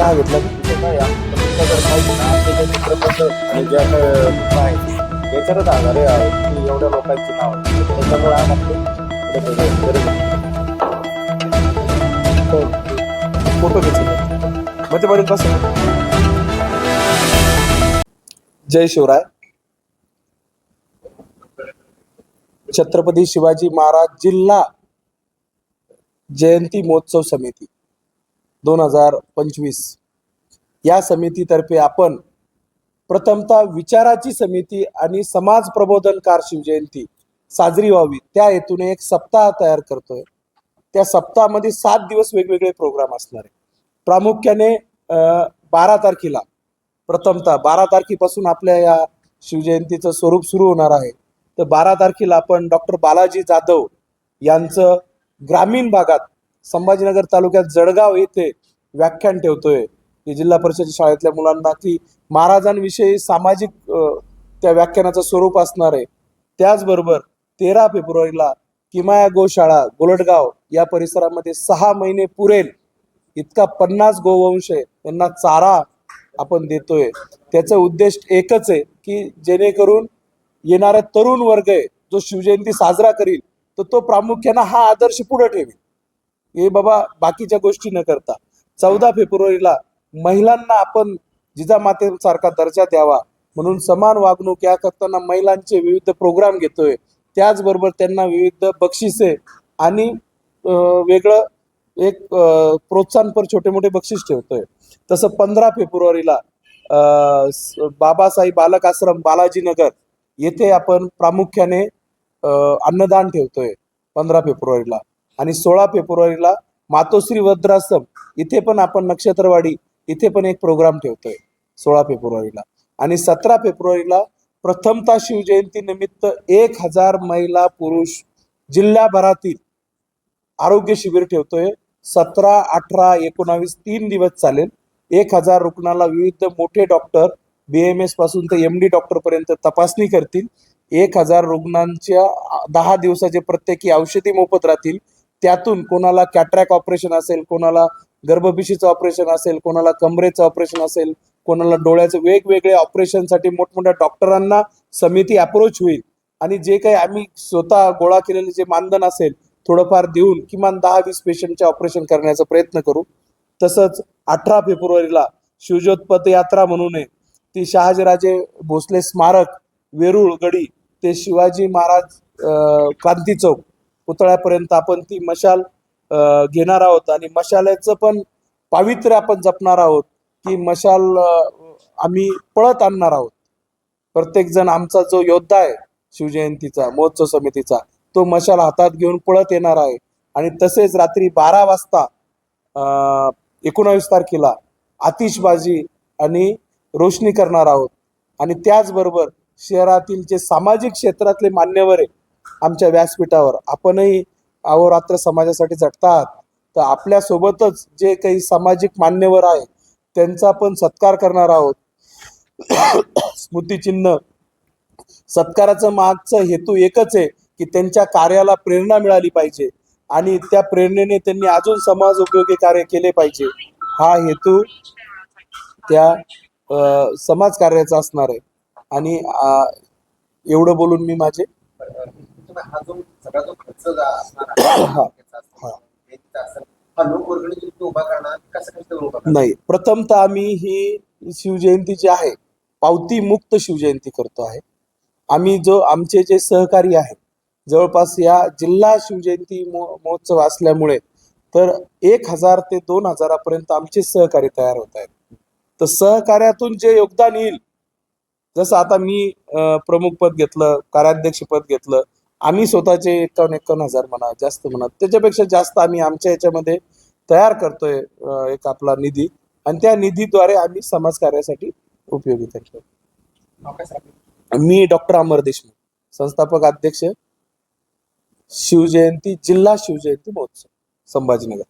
घेतला काय आहे, चित्रपट आणि ज्या काय आहेत, याच्यातच आधारे आहे की एवढ्या लोकांची नाव त्याच्यामुळे आम्हाला फोटो घेतले. म्हणजे मध्ये बरेच बस जय शिवराय. छत्रपती शिवाजी महाराज जिल्हा जयंती महोत्सव समिती. दोन हजार पंचवीस. या समितीतर्फे आपण प्रथमतः विचाराची समिती आणि समाज प्रबोधनकार शिवजयंती साजरी व्हावी. त्या हेतूने एक सप्ताह तयार करतोय. त्या सप्ताहामध्ये सात दिवस वेगवेगळे प्रोग्राम असणार आहे. प्रामुख्याने बारा तारखेला प्रथमतः बारा तारखेपासून आपल्या या शिवजयंतीचं स्वरूप सुरू होणार आहे. तर बारा तारखेला आपण डॉक्टर बालाजी जाधव यांचं ग्रामीण भागात संभाजीनगर तालुक्यात जळगाव येथे व्याख्यान ठेवतोय. की जिल्हा परिषद शाळेतल्या मुलांना की महाराजांविषयी सामाजिक त्या व्याख्यानाचं स्वरूप असणार आहे. त्याचबरोबर तेरा फेब्रुवारीला किमाया गोशाळा गोलटगाव या परिसरामध्ये सहा महिने पुरेल. इतका पन्नास गोवंश आहे. त्यांना चारा आपण देतोय. त्याचं उद्देश एकच आहे की जेणेकरून येणारा तरुण वर्ग आहे जो शिवजयंती साजरा करील तर तो प्रामुख्यानं हा आदर्श पुढे ठेवेल. हे बाबा बाकीच्या गोष्टी न करता. चौदा फेब्रुवारीला महिलांना आपण जिजामातेसारखा दर्जा द्यावा. म्हणून समान वागणूक या करताना महिलांचे विविध प्रोग्राम घेतोय. त्याचबरोबर त्यांना विविध बक्षिसे आणि वेगळं एक प्रोत्साहनपर छोटे मोठे बक्षीस ठेवतोय. तसं पंधरा फेब्रुवारीला बाबासाहेब बालक आश्रम बालाजीनगर येथे आपण प्रामुख्याने अन्नदान ठेवतोय पंधरा फेब्रुवारीला. आणि सोळा फेब्रुवारीला मातोश्री वज्राश्रम इथे पण आपण नक्षत्रवाडी इथे पण एक प्रोग्राम ठेवतोय सोळा फेब्रुवारीला. आणि सतरा फेब्रुवारीला प्रथमता शिवजयंती निमित्त एक हजार महिला पुरुष जिल्ह्याभरातील आरोग्य शिबिर ठेवतोय. सतरा अठरा एकोणावीस तीन दिवस चालेल. एक हजार रुग्णाला विविध मोठे डॉक्टर बी एम एसपासून ते एम डी डॉक्टर पर्यंत तपासणी करतील. एक हजार रुग्णांच्या दहा दिवसाचे प्रत्येकी औषधी मोफत राहतील. त्यातून कोणाला कॅट्रॅक ऑपरेशन असेल कोणाला गर्भपिशीचं ऑपरेशन असेल कोणाला कमरेचं ऑपरेशन असेल कोणाला डोळ्याचं वेगवेगळ्या ऑपरेशनसाठी मोठमोठ्या डॉक्टरांना समिती अप्रोच होईल. आणि जे काही आम्ही स्वतः गोळा केलेले जे मानधन असेल थोडंफार देऊन किमान दहा वीस पेशंटचे ऑपरेशन करण्याचा प्रयत्न करू. तसंच अठरा फेब्रुवारीला शिवजोत यात्रा म्हणून आहे ती शहाजीराजे भोसले स्मारक वेरूळ गडी ते शिवाजी महाराज क्रांती चौक. पुतळ्यापर्यंत आपण ती मशाल घेणार आहोत. आणि मशालाचं पण पावित्र्य आपण जपणार आहोत की मशाल आम्ही पळत आणणार आहोत. प्रत्येक जण आमचा जो योद्धा आहे शिवजयंतीचा महोत्सव समितीचा तो मशाल हातात घेऊन पळत येणार आहे. आणि तसेच रात्री बारा वाजता एकोणावीस तारखेला आतिषबाजी आणि रोशनी करणार आहोत. आणि त्याचबरोबर शहरातील जे सामाजिक क्षेत्रातले मान्यवर आहे आमच्या व्यासपीठावर. आपणही अहोरात्र समाजासाठी झटता आहात तर आपल्या सोबतच जे काही सामाजिक मान्यवर आहे त्यांचा पण सत्कार करणार आहोत. स्मृतिचिन्ह. सत्काराचं मागचं हेतू एकच आहे की त्यांच्या कार्याला प्रेरणा मिळाली पाहिजे. आणि त्या प्रेरणेने त्यांनी अजून समाज उपयोगी कार्य केले पाहिजे. हा हेतू त्या समाज कार्याचा असणार आहे. आणि एवढं बोलून मी माझे सगळा जो खर्च असणार उभा करणार? कसं नाही प्रथमतः आम्ही ही शिवजयंती जी आहे. पावती मुक्त शिवजयंती करतो आहे. आम्ही जो आमचे जे सहकारी आहेत जवळपास या जिल्हा शिवजयंती महो- महोत्सव असल्यामुळे तर एक हजार ते दोन हजारापर्यंत आमचे सहकारी तयार होत आहेत. तर सहकार्यातून जे योगदान येईल जसं आता मी प्रमुख पद घेतलं कार्याध्यक्ष पद घेतलं आम्ही स्वतःचे एकावन्न एकावन्न हजार म्हणा जास्त म्हणा त्याच्यापेक्षा जास्त आम्ही आमच्या याच्यामध्ये तयार करतोय एक आपला निधी. आणि त्या निधीद्वारे आम्ही समाज कार्यासाठी उपयोगी सांगितलं? मी डॉक्टर अमर देशमुख संस्थापक अध्यक्ष शिवजयंती जिल्हा शिवजयंती महोत्सव संभाजीनगर.